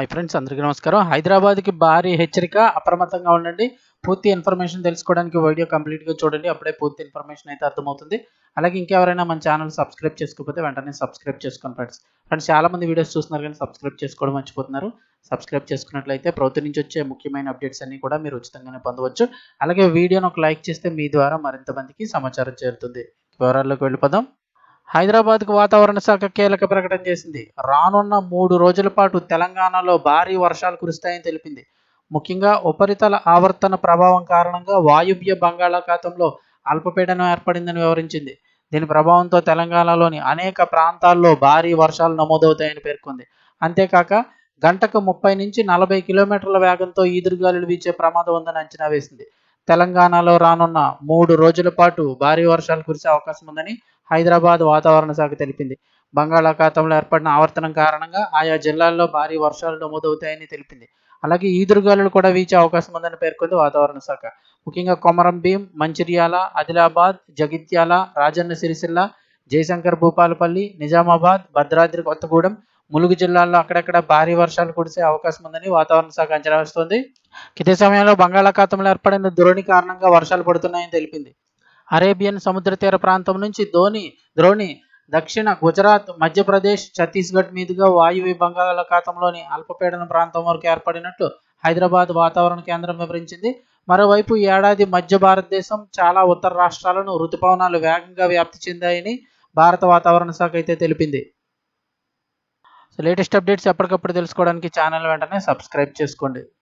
Hi friends అందరికీ నమస్కారం. హైదరాబాద్కి భారీ హెచ్చరిక అప్రమత్తంగా ఉండండి. పూర్తి ఇన్ఫర్మేషన్ తెలుసుకోవడానికి వీడియో కంప్లీట్గా చూడండి. అప్పుడే పూర్తి ఇన్ఫర్మేషన్ అయితే అర్థమవుతుంది. అలాగే ఇంకెవరైనా మన ఛానల్ సబ్స్క్రైబ్ చేసుకోకపోతే వెంటనే సబ్స్క్రైబ్ చేసుకోండి ఫ్రెండ్స్. ఫ్రెండ్స్ చాలా మంది వీడియోస్ చూస్తున్నారు కానీ సబ్స్క్రైబ్ చేసుకోవడం మర్చిపోతున్నారు. సబ్స్క్రైబ్ చేసుకున్నట్లయితే ప్రభుత్వం నుంచి వచ్చే ముఖ్యమైన అప్డేట్స్ అన్నీ కూడా మీరు ఉచితంగానే పొందవచ్చు. అలాగే వీడియోను ఒక లైక్ చేస్తే మీ ద్వారా మరింత మందికి సమాచారం చేరుతుంది. వివరాల్లోకి వెళ్ళిపోదాం. హైదరాబాద్కు వాతావరణ శాఖ కీలక ప్రకటన చేసింది. రానున్న మూడు రోజుల పాటు తెలంగాణలో భారీ వర్షాలు కురుస్తాయని తెలిపింది. ముఖ్యంగా ఉపరితల ఆవర్తన ప్రభావం కారణంగా వాయువ్య బంగాళాఖాతంలో అల్పపీడనం ఏర్పడిందని వివరించింది. దీని ప్రభావంతో తెలంగాణలోని అనేక ప్రాంతాల్లో భారీ వర్షాలు నమోదవుతాయని పేర్కొంది. అంతేకాక గంటకు ముప్పై నుంచి నలభై కిలోమీటర్ల వేగంతో ఈదురుగాలులు వీచే ప్రమాదం ఉందని అంచనా వేసింది. తెలంగాణలో రానున్న మూడు రోజుల పాటు భారీ వర్షాలు కురిసే అవకాశం ఉందని హైదరాబాద్ వాతావరణ శాఖ తెలిపింది. బంగాళాఖాతంలో ఏర్పడిన ఆవర్తనం కారణంగా ఆయా జిల్లాల్లో భారీ వర్షాలు నమోదవుతాయని తెలిపింది. అలాగే ఈదురుగాలులు కూడా వీచే అవకాశం ఉందని పేర్కొంది వాతావరణ శాఖ. ముఖ్యంగా కొమరం భీం మంచిర్యాల ఆదిలాబాద్ జగిత్యాల రాజన్న సిరిసిల్ల జయశంకర్ భూపాలపల్లి నిజామాబాద్ భద్రాద్రి కొత్తగూడెం ములుగు జిల్లాల్లో అక్కడక్కడ భారీ వర్షాలు కురిసే అవకాశం ఉందని వాతావరణ శాఖ అంచనా వేస్తోంది. ఇదే సమయంలో బంగాళాఖాతంలో ఏర్పడిన ద్రోణి కారణంగా వర్షాలు పడుతున్నాయని తెలిపింది. అరేబియన్ సముద్ర తీర ప్రాంతం నుంచి ధోని ద్రోణి దక్షిణ గుజరాత్ మధ్యప్రదేశ్ ఛత్తీస్గఢ్ మీదుగా వాయువ్య బంగాళాఖాతంలోని అల్పపీడన ప్రాంతం వరకు ఏర్పడినట్లు హైదరాబాద్ వాతావరణ కేంద్రం వివరించింది. మరోవైపు ఏడాది మధ్య భారతదేశం చాలా ఉత్తర రాష్ట్రాలను రుతుపవనాలు వేగంగా వ్యాప్తి చెందాయని భారత వాతావరణ శాఖ అయితే తెలిపింది. సో లేటెస్ట్ అప్డేట్స్ ఎప్పటికప్పుడు తెలుసుకోవడానికి ఛానల్ వెంటనే సబ్స్క్రైబ్ చేసుకోండి.